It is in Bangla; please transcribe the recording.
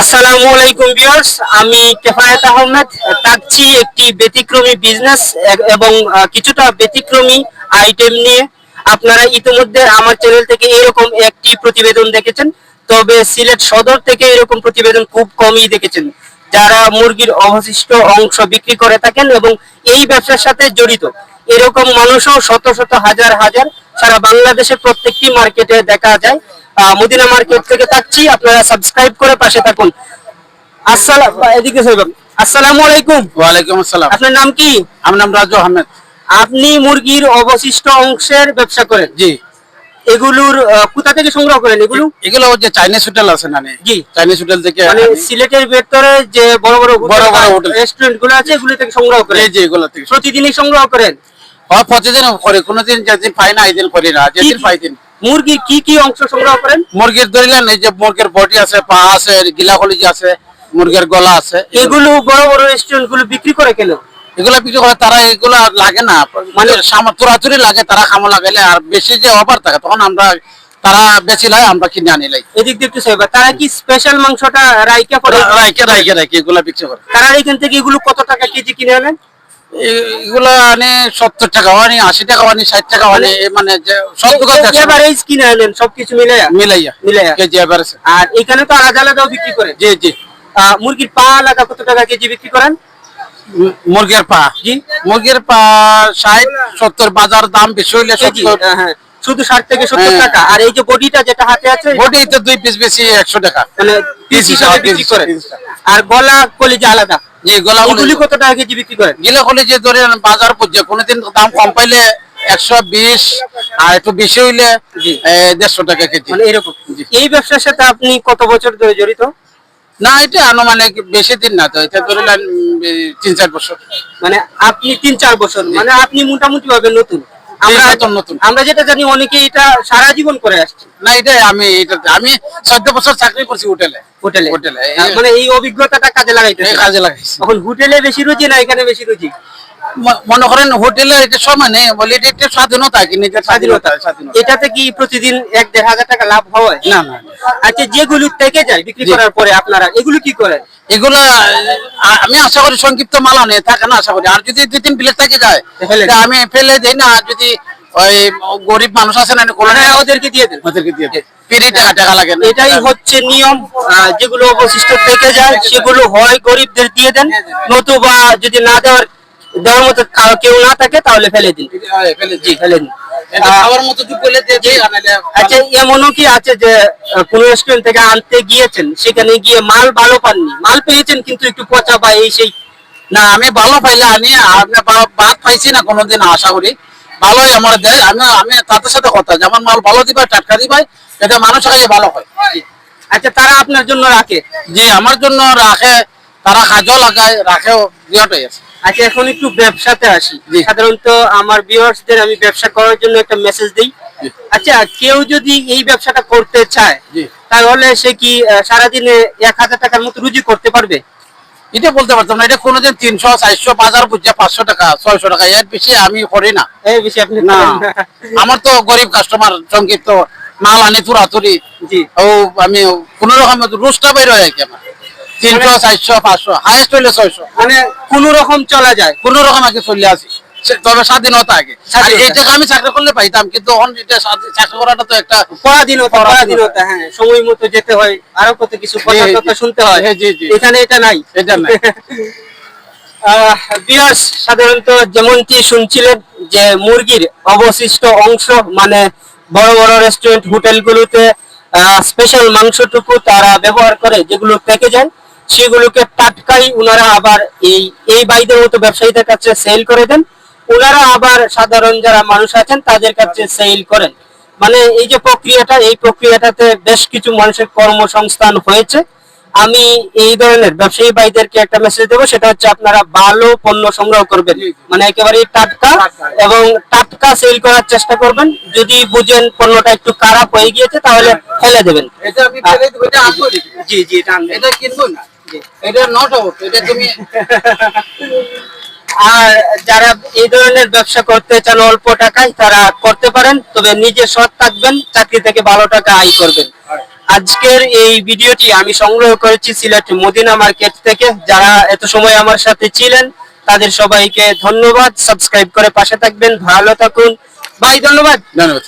আসসালামু আলাইকুম ভিউয়ার্স, আমি কেফায়েত আহমেদ, থাকছি একটি ব্যতিক্রমী বিজনেস এবং কিছুটা ব্যতিক্রমী আইটেম নিয়ে। আপনারা ইতিমধ্যে আমার চ্যানেল থেকে এরকম একটি প্রতিবেদন দেখেছেন, তবে সিলেট সদর থেকে এরকম প্রতিবেদন খুব কমই দেখেছেন। যারা মুরগির অবশিষ্ট অংশ বিক্রি করে থাকেন এবং এই ব্যবসার সাথে জড়িত, এরকম মানুষও শত শত হাজার হাজার সারা বাংলাদেশের প্রত্যেকটি মার্কেটে দেখা যায়। মদিনা মার্কেট থেকে থাকছি আপনারা সাবস্ক্রাইব করে পাশে থাকুন। আসসালাম এদিকে আসসালামু আলাইকুম। ওয়ালাইকুম আসসালাম। আপনার নাম কি? আমার নাম রাজু আহমেদ। আপনি মুরগির অবশিষ্ট অংশের ব্যবসা করেন? জি। এগুলোর কোথা থেকে সংগ্রহ করেন এগুলো? এগুলো যে চাইনিজ হোটেল আছে না জি। চাইনিজ হোটেল থেকে মানে সিলেটের ভেতরে যে বড় বড় বড় বড় হোটেল। রেস্টুরেন্টগুলো আছে এগুলো থেকে সংগ্রহ করেন? এই যে এগুলো থেকে। প্রতিদিনই সংগ্রহ করেন? হয় প্রতিদিন করে। কোনোদিন যেদিন পাই না এদিন করি না। যেদিন পাই দিন। মুরগির কি কি অংশ সংগ্রহ করেন? মুরগির ধরিলেন এই যে মুরগির বডি আছে পা আছে গিলা কলিজি আছে মুরগির গলা আছে। এগুলো বড় বড় রেস্টুরেন্টগুলো বিক্রি করে কেন? এগুলা বিক্রি করে তারা এগুলা লাগে না। মানে তুরাতুরি লাগে তারা খামো লাগাইলে আর বেশি যে অফার থাকে তখন আমরা তারা বেশি লাই আমরা কিনে আনি লাই এদিক দিয়ে একটু সাইবা তারা কি স্পেশাল মাংসটা রাইকা করে? রাইকে রাইকে রাইকে এগুলা বিক্রি করে। তারা এখান থেকে এগুলো কত টাকা কেজি কিনে আনেন? এগুলা আনে সত্তর টাকা হয়নি আশি টাকা ষাট টাকা মানে যে সব দোকান এভারেজ কিনে আনেন সবকিছু মিলে মিলাইয়া মিলাইয়া। কেজি এভারেজ আর এখানে তো আলাদা আলাদাও বিক্রি করে জি জি। মুরগির পা আলাদা কত টাকা কেজি বিক্রি করেন? মুরগির পা। জি। মুরগির পা ষাট সত্তর বাজার দাম বেশি হইলে সত্তর। হ্যাঁ, হ্যাঁ। শুধু ষাট থেকে সত্তর হ্যাঁ। টাকা। আর এই যে বডিটা যেটা হাতে আছে বডি তো দুই পিস বেশি একশো টাকা। মানে পিস হিসাবে হিসাবে, বিক্রি করেন। আর গলা কলিজা আলাদা? জি গোলা এগুলি কত টাকা কেজি বিক্রি করেন? গিলে হলে যে ধরেন বাজার কোনোদিন দাম কম পাইলে একশো বিশ আর একটু বেশি হইলে দেড়শো টাকা কেজি। মানে এরকম। এই ব্যবসার সাথে আপনি কত বছর ধরে জড়িত? না এটা আনুমানিক বেশি দিন না তো এটা ধরিলেন তিন চার বছর। মানে আপনি তিন চার বছর মানে আপনি মোটামুটি ভাবে নতুন। আমরা নতুন, নতুন। আমরা যেটা জানি অনেকে এটা সারা জীবন করে আসছে। না এটা আমি এটা আমি চোদ্দ বছর চাকরি করছি হোটেলে। হোটেলে। হোটেলে। মানে এই অভিজ্ঞতাটা কাজে লাগাইতে কাজে লাগাইছি। এখন হোটেলে বেশি রুচি না এখানে বেশি রুচি? মনে করেন হোটেলে এটা সমানে বলে এটা একটা স্বাধীনতা কি নিজের স্বাধীনতা এটাতে কি প্রতিদিন এক দেড় হাজার টাকা লাভ হয়? না না আচ্ছা যেগুলো থেকে যায় বিক্রি করার পরে আপনারা এগুলো কি করেন? এগুলা আমি আশা করি সংক্ষিপ্ত মাল আনে থাকে না আশা করি। আর যদি দুই তিন প্লেট থেকে যায় আমি ফেলে দিই না যদি ওই গরিব মানুষ আছে না কোনো হ্যাঁ ওদেরকে দিয়ে দেন। ওদেরকে দিয়ে দিই ফ্রি টাকা টাকা লাগে এটাই হচ্ছে নিয়ম যেগুলো অবশিষ্ট থেকে যায় সেগুলো হয় গরিবদের দিয়ে দেন। নতুবা যদি না দেওয়ার দেওয়ার মতো কেউ না থাকে তাহলে ফেলে দিন। ফেলে দিন। আচ্ছা এমনও কি আছে যে আহ, রেস্টুরেন্ট থেকে আনতে গিয়েছেন সেখানে গিয়ে মাল ভালো পাননি? মাল পেয়েছেন কিন্তু একটু পচা বা এই সেই না আমি ভালো পাইলে আনি বাদ পাইছি না কোনোদিন আশা করি। ভালোই আমার দেয় আমি আমি তাদের সাথে কথা যেমন মাল ভালো দিবাই টাটকা দিবাই এটা মানুষ খাইয়ে ভালো হয়। আচ্ছা তারা আপনার জন্য রাখে? যে আমার জন্য রাখে তারা কাজও লাগায় রাখেও আছে আচ্ছা এখন একটু ব্যবসাতে আসি। সাধারণত আমার ভিউয়ার্সদের আমি ব্যবসা করার জন্য একটা মেসেজ দিই। আচ্ছা কেউ যদি এই ব্যবসাটা করতে চায় তাহলে সে কি সারাদিনে এক হাজার টাকার মতো রুজি করতে পারবে? এটা বলতে পারতাম না এটা কোনোদিন তিনশো চারশো বাজার বুঝছে পাঁচশো টাকা ছয়শো টাকা এর বেশি আমি করি না। এই বেশি আপনি না আমার তো গরিব কাস্টমার সংক্ষিপ্ত মাল আনি তুরাতুরি জি। ও আমি কোনো রকম রোজটা বের হয়ে কি আমার। তিনশো চারশো পাঁচশো হইলে ছয়শো। মানে কোন রকম চলা যায়। কোন রকম আগে চলে আসি। তবে স্বাধীনতা আগে। আর এই টাকা আমি চাকরি করলে পাইতাম কিন্তু এটা চাকরি করাটা তো একটা পরাধীনতা হ্যাঁ সময় মতো যেতে হয় আরও কত কিছু কথা। শুনতে হয়। হ্যাঁ। এখানে এটা নাই। এটা সাধারণত যেমনটি শুনছিলেন যে মুরগির অবশিষ্ট অংশ মানে বড় বড় রেস্টুরেন্ট হোটেল হোটেলগুলোতে স্পেশাল মাংসটুকু তারা ব্যবহার করে যেগুলো থেকে যায় সেগুলোকে টাটকাই উনারা আবার এই এই বাইদের মতো ব্যবসায়ীদের কাছে সেল করে দেন। ওনারা আবার সাধারণ যারা মানুষ আছেন তাদের কাছে সেল করেন। মানে এই যে প্রক্রিয়াটা এই প্রক্রিয়াটাতে বেশ কিছু মানুষের কর্মসংস্থান হয়েছে। আমি এই ধরনের ব্যবসায়ী ভাইদেরকে একটা মেসেজ দেবো সেটা হচ্ছে আপনারা ভালো পণ্য সংগ্রহ করবেন। মানে একেবারে টাটকা এবং টাটকা সেল করার চেষ্টা করবেন। যদি বুঝেন পণ্যটা একটু খারাপ হয়ে গিয়েছে তাহলে ফেলে দেবেন। জি জি এটা এটা কিনবো না? আর যারা এই ধরনের ব্যবসা করতে চান অল্প টাকায়, তারা করতে পারেন, তবে নিজে সৎ থাকবেন, চাকরি থেকে ভালো টাকা আয় করবেন। আজকের এই ভিডিওটি আমি সংগ্রহ করেছি সিলেট মদিনা মার্কেট থেকে। যারা এত সময় আমার সাথে ছিলেন, তাদের সবাইকে ধন্যবাদ। সাবস্ক্রাইব করে পাশে থাকবেন। ভালো থাকুন। ভাই, ধন্যবাদ। ধন্যবাদ।